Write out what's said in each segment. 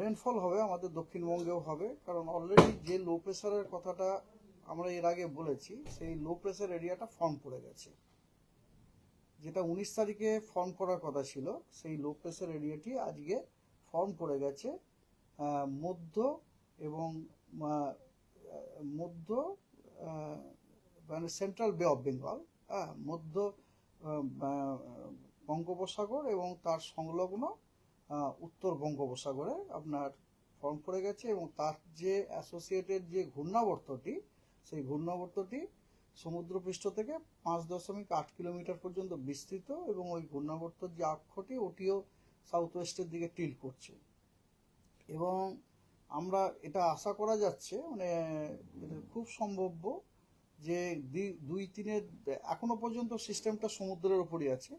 Rainfall হবে, আমাদের দক্ষিণবঙ্গেও হবে। কারণ অলরেডি যে লো প্রেশারের কথাটা আমরা এর আগে বলেছি, সেই লো প্রেশার এরিয়াটা ফর্ম করে গেছে। যেটা উনিশ তারিখে ফর্ম করার কথা ছিল, সেই লো প্রেশার এরিয়াটি আজকে ফর্ম করে গেছে মধ্য এবং মধ্য মানে সেন্ট্রাল বে অফ বেঙ্গল হ্যাঁ মধ্য বঙ্গোপসাগর এবং তার সংলগ্ন উত্তর বঙ্গোপসাগরে আপনার ফর্ম করে গেছে এবং তার যে অ্যাসোসিয়েটেড যে ঘূর্ণাবর্তটি, সেই ঘূর্ণাবর্তটি সমুদ্রপৃষ্ঠ থেকে পাঁচ দশমিক আট কিলোমিটার পর্যন্ত বিস্তৃত এবং ওই ঘূর্ণাবর্তর যে অক্ষটি ওটিও সাউথ ওয়েস্টের দিকে টিল করছে। এবং আমরা এটা আশা করা যাচ্ছে মানে খুব সম্ভব্য যে দুই তিনের এখনও পর্যন্ত সিস্টেমটা সমুদ্রের ওপরই আছে।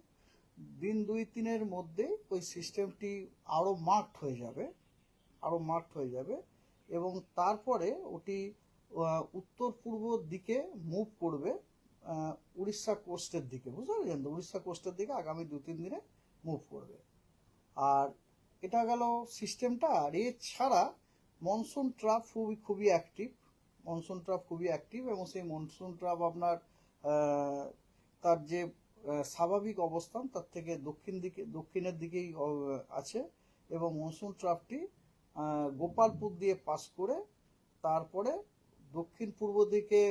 দিন দুই তিনের মধ্যে ওই সিস্টেমটি আরও মার্কড হয়ে যাবে আরও মার্কড হয়ে যাবে এবং তারপরে ওটি উত্তর পূর্ব দিকে মুভ করবে উড়িষ্যা কোস্টের দিকে, বুঝতে পারছেন তো? উড়িষ্যা কোস্টের দিকে আগামী দু তিন দিনে মুভ করবে। আর এটা গেল সিস্টেমটা, আর এছাড়া মনসুন ট্রাপ খুবই খুবই অ্যাক্টিভ মনসুন ট্রাপ খুবই অ্যাক্টিভ এবং সেই মনসুন ট্রাপ আপনার তার যে স্বাভাবিক অবস্থান তার থেকে দক্ষিণ দিকে, দক্ষিণের দিকেই আছে এবং মনসুন ট্রাফটি গোপালপুর দিয়ে পাস করে তারপরে দক্ষিণ পূর্ব দিকে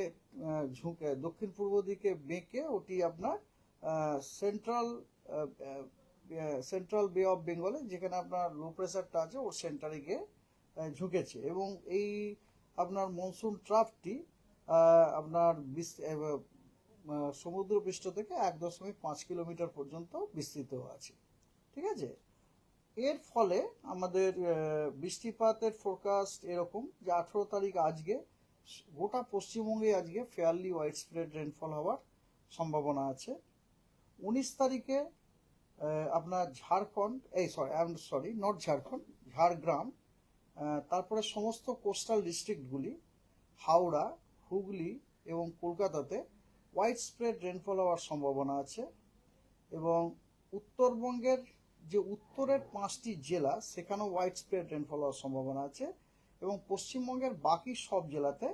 ঝুঁকে, দক্ষিণ পূর্ব দিকে বেঁকে ওটি আপনার সেন্ট্রাল সেন্ট্রাল বে অফ বেঙ্গলে যেখানে আপনার লো প্রেশারটা আছে, ওর সেন্টারে গিয়ে ঝুঁকেছে। এবং এই আপনার মনসুন ট্রাফটি আপনার সমুদ্রপৃষ্ঠ থেকে এক দশমিক পাঁচ কিলোমিটার পর্যন্ত বিস্তৃত আছে। ঠিক আছে? এর ফলে আমাদের বৃষ্টিপাতের ফোরকাস্ট এরকম যে আঠেরো তারিখ আজকে, গোটা পশ্চিমবঙ্গে আজকে ফেয়ারলি ওয়াইড স্প্রেড রেনফল হওয়ার সম্ভাবনা আছে। উনিশ তারিখে আপনার ঝাড়খণ্ড, এই sorry I am sorry not Jharkhand, Jhargram তারপরে সমস্ত কোস্টাল ডিস্ট্রিক্টগুলি হাওড়া, হুগলি এবং কলকাতাতে ওয়াইড স্প্রেড রেনফল হওয়ার সম্ভাবনা আছে এবং উত্তরবঙ্গের যে উত্তরের পাঁচটি জেলা, সেখানেও ওয়াইড স্প্রেড রেনফল হওয়ার সম্ভাবনা আছে এবং পশ্চিমবঙ্গের বাকি সব জেলাতে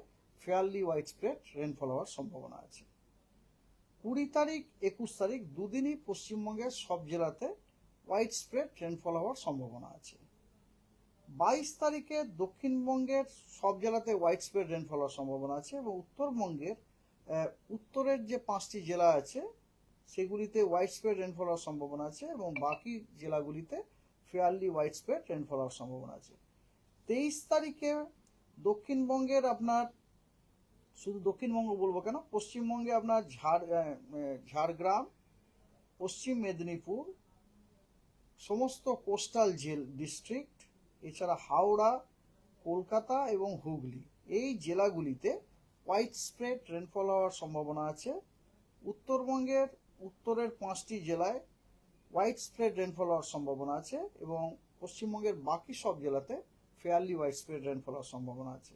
ফেয়ারলি ওয়াইড স্প্রেড রেনফল হওয়ার সম্ভাবনা আছে। কুড়ি তারিখ, একুশ তারিখ দুদিনই পশ্চিমবঙ্গের সব জেলাতে ওয়াইড স্প্রেড রেনফল হওয়ার সম্ভাবনা আছে। বাইশ তারিখে দক্ষিণবঙ্গের সব জেলাতে ওয়াইড স্প্রেড রেনফল হওয়ার সম্ভাবনা আছে এবং উত্তরবঙ্গের উত্তরের যে পাঁচটি জেলা আছে, সেগুলিতে ওয়াইড স্প্রেড রেনফল হওয়ার সম্ভাবনা আছে এবং বাকি জেলাগুলিতে ফেয়ারলি ওয়াইড স্প্রেড রেনফল হওয়ার সম্ভাবনা আছে। তেইশ তারিখে দক্ষিণবঙ্গের আপনার, শুধু দক্ষিণবঙ্গ বলব কেন, পশ্চিমবঙ্গে আপনার ঝাড় ঝাড়গ্রাম, পশ্চিম মেদিনীপুর, সমস্ত কোস্টাল জেল ডিস্ট্রিক্ট এছাড়া হাওড়া, কলকাতা এবং হুগলি, এই জেলাগুলিতে হোয়াইট স্প্রেড রেনফল হওয়ার সম্ভাবনা আছে। উত্তরবঙ্গের উত্তরের পাঁচটি জেলায় হোয়াইট স্প্রেড রেনফল হওয়ার সম্ভাবনা আছে এবং পশ্চিমবঙ্গের বাকি সব জেলাতে ফেয়ারলি হোয়াইট স্প্রেড রেনফল হওয়ার সম্ভাবনা আছে।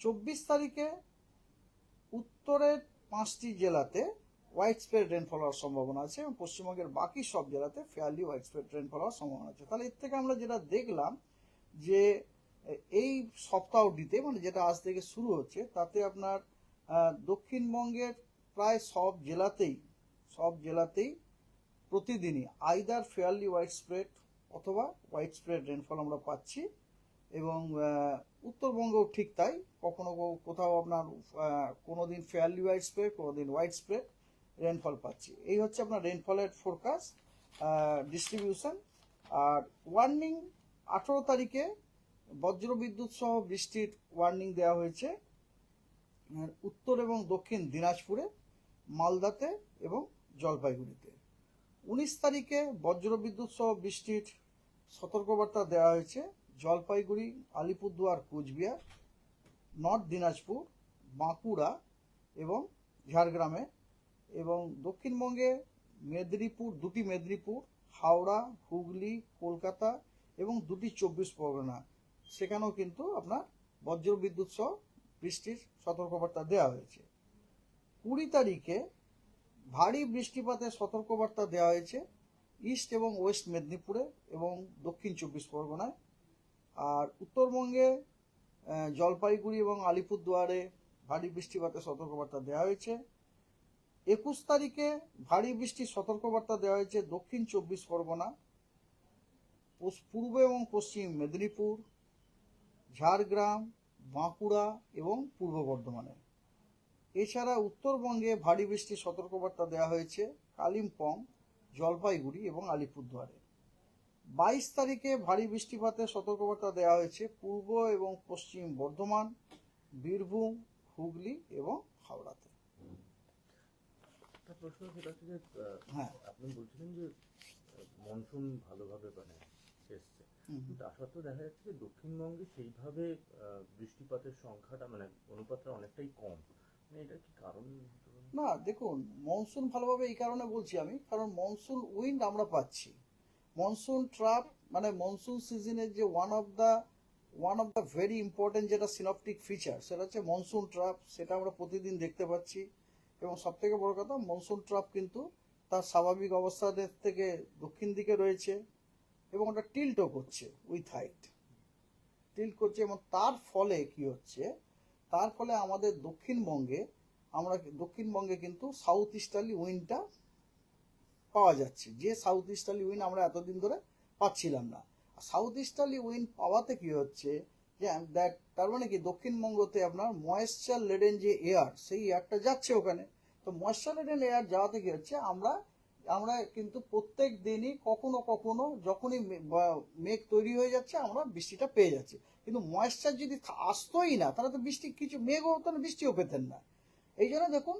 চব্বিশ তারিখে উত্তরের পাঁচটি জেলাতে হোয়াইট স্প্রেড রেনফল হওয়ার সম্ভাবনা আছে এবং পশ্চিমবঙ্গের বাকি সব জেলাতে ফেয়ারলি হোয়াইট স্প্রেড রেনফল হওয়ার সম্ভাবনা আছে। তাহলে এর থেকে আমরা যেটা দেখলাম যে এই সপ্তাহটিতে মানে যেটা আজ থেকে শুরু হচ্ছে, তাতে আপনার দক্ষিণবঙ্গের প্রায় সব জেলাতেই সব জেলাতেই প্রতিদিনই আইদার ফেয়ারলি হোয়াইট স্প্রেড অথবা হোয়াইট স্প্রেড রেনফল আমরা পাচ্ছি এবং উত্তরবঙ্গও ঠিক তাই। কখনো কোথাও আপনার কোনো দিন ফেয়ারলি হোয়াইট স্প্রেড কোনো দিন হোয়াইট স্প্রেড রেনফল পাচ্ছি। এই হচ্ছে আপনার রেনফলের ফোরকাস্ট ডিস্ট্রিবিউশন আর ওয়ার্নিং আঠেরো তারিখে বজ্রবিদ্যুৎ সহ বৃষ্টির ওয়ার্নিং দেওয়া হয়েছে। উত্তর এবং দক্ষিণ দিনাজপুরে, মালদাতে এবং জলপাইগুড়িতে। উনিশ তারিখে বজ্রবিদ্যুৎ সহ বৃষ্টির সতর্কবার্তা দেওয়া হয়েছে। জলপাইগুড়ি, আলিপুরদুয়ার, কুচবিহার, নর্থ দিনাজপুর, বাঁকুড়া এবং ঝাড়গ্রামে এবং দক্ষিণবঙ্গে মেদিনীপুর, দুটি মেদিনীপুর, হাওড়া, হুগলি, কলকাতা এবং দুটি চব্বিশ পরগনা। সেখানেও কিন্তু আপনার বজ্রবিদ্যুৎ সহ বৃষ্টির সতর্কবার্তা দেওয়া হয়েছে। কুড়ি তারিখে ভারী বৃষ্টিপাতের সতর্কবার্তা দেওয়া হয়েছে ইস্ট এবং ওয়েস্ট মেদিনীপুরে এবং দক্ষিণ চব্বিশ পরগনায়। আর উত্তরবঙ্গে জলপাইগুড়ি এবং আলিপুরদুয়ারে ভারী বৃষ্টিপাতের সতর্কবার্তা দেওয়া হয়েছে। একুশ তারিখে ভারী বৃষ্টির সতর্কবার্তা দেওয়া হয়েছে দক্ষিণ চব্বিশ পরগনা, পূর্ব এবং পশ্চিম মেদিনীপুর ঝাড়গ্রাম বাঁকুড়া এবং পূর্ব বর্ধমানে। এছাড়া উত্তরবঙ্গে ভারী বৃষ্টির সতর্কবার্তা দেওয়া হয়েছে কালিম্পং জলপাইগুড়ি এবং আলিপুরদুয়ারে। বাইশ তারিখে ভারী বৃষ্টিপাতের সতর্কবার্তা দেওয়া হয়েছে পূর্ব এবং পশ্চিম বর্ধমান বীরভূম হুগলি এবং হাওড়াতে। প্রশ্ন সেটা হচ্ছে যে হ্যাঁ। আপনি বলছিলেন যে মনসুন ভালোভাবে মানে এসছে। কিন্তু তা সত্ত্বেও দেখা যাচ্ছে যে দক্ষিণবঙ্গে সেইভাবে বৃষ্টিপাতের সংখ্যাটা মানে অনুপাতটা অনেকটাই কম। মানে এটা কি কারণ? না দেখুন মনসুন ভালোভাবে এই কারণে বলছি আমি কারণ মনসুন উইন্ড আমরা পাচ্ছি। মনসুন ট্রাপ মানে মনসুন সিজনের যে one of the one of the very important যেটা সিনপটিক ফিচার সেটা হচ্ছে মনসুন ট্রাপ সেটা আমরা প্রতিদিন দেখতে পাচ্ছি। এবং সব থেকে বড় কথা মনসুন ট্রাপ কিন্তু তার স্বাভাবিক অবস্থাদের থেকে দক্ষিণ দিকে রয়েছে। এবং ওটা টিল্টও করছে উইথ হাইট। টিল্ট করছে এবং তার ফলে কি হচ্ছে? তার ফলে আমাদের দক্ষিণবঙ্গে, আমরা দক্ষিণবঙ্গে কিন্তু সাউথ ইস্টার্লি উইন্ডটা পাওয়া যাচ্ছে। যে সাউথ ইস্টার্লি উইন্ড আমরা এতদিন ধরে পাচ্ছিলাম না। সাউথ ইস্টার্লি উইন্ড পাওয়াতে কি হচ্ছে? যে দ্যাট তার মানে কি? দক্ষিণবঙ্গতে আপনার ময়েশ্চার লেডেন যে এয়ার সেই এয়ারটা যাচ্ছে ওখানে। তো ময়েশ্চার লেডেন এয়ার যাওয়াতে কি হচ্ছে? আমরা আমরা কিন্তু প্রত্যেক দিনই কখনো কখনো যখনই মেঘ তৈরি হয়ে যাচ্ছে, আমরা বৃষ্টিটা পেয়ে যাচ্ছি। কিন্তু ময়েশ্চার যদি আসতোই না, তাহলে তো বৃষ্টি কিছু মেঘও হতো না, বৃষ্টিও পেতেন না। এই জন্য দেখুন,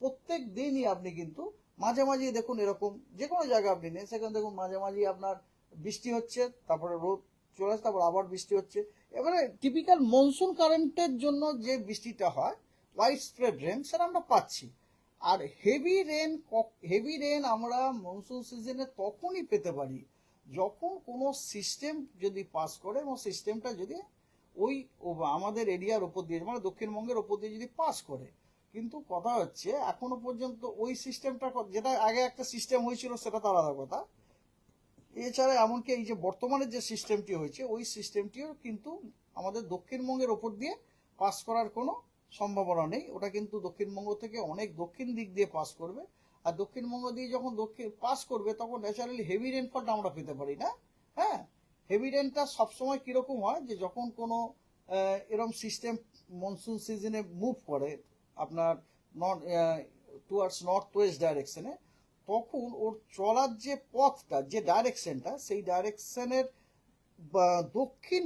প্রত্যেক দিনই আপনি কিন্তু মাঝে মাঝে দেখুন এরকম যে কোনো জায়গায় আপনি নেন, সেখানে দেখুন মাঝে মাঝে আপনার বৃষ্টি হচ্ছে, তারপরে রোদ চলে আসছে তারপর আবার বৃষ্টি হচ্ছে। এবারে টিপিক্যাল মনসুন কারেন্টের জন্য যে বৃষ্টিটা হয় ওয়াইড স্প্রেড রেন সেটা আমরা পাচ্ছি। আর হেভি রেন হেভি রেন আমরা মনসুন সিজনে তখনই পেতে পারি যখন কোনো সিস্টেম যদি পাস করে এবং সিস্টেমটা যদি ওই আমাদের এরিয়ার ওপর দিয়ে মানে দক্ষিণবঙ্গের ওপর দিয়ে যদি পাস করে। কিন্তু কথা হচ্ছে, এখনও পর্যন্ত ওই সিস্টেমটা যেটা আগে একটা সিস্টেম হয়েছিল সেটা তো আলাদা কথা। এছাড়া এমনকি এই যে বর্তমানে যে সিস্টেমটি হয়েছে, ওই সিস্টেমটিও কিন্তু আমাদের দক্ষিণবঙ্গের ওপর দিয়ে পাস করার কোনো সম্ভাবনা নেই। ওটা কিন্তু দক্ষিণবঙ্গ থেকে অনেক দক্ষিণ দিক দিয়ে পাস করবে। আর দক্ষিণবঙ্গ দিয়ে যখন দক্ষিণ পাস করবে, তখন ন্যাচারালি হেভি রেনফলটা আমরা পেতে পারি না। হ্যাঁ? হেভি রেনটা সবসময় কীরকম হয় যে, যখন কোনো এরম সিস্টেম মনসুন সিজনে মুভ করে, আপনার নর্থ টুয়ার্ডস নর্থ ওয়েস্ট ডাইরেকশনে তখন ওর চলার যে পথটা, যে ডাইরেকশনটা সেই ডাইরেকশনের দক্ষিণ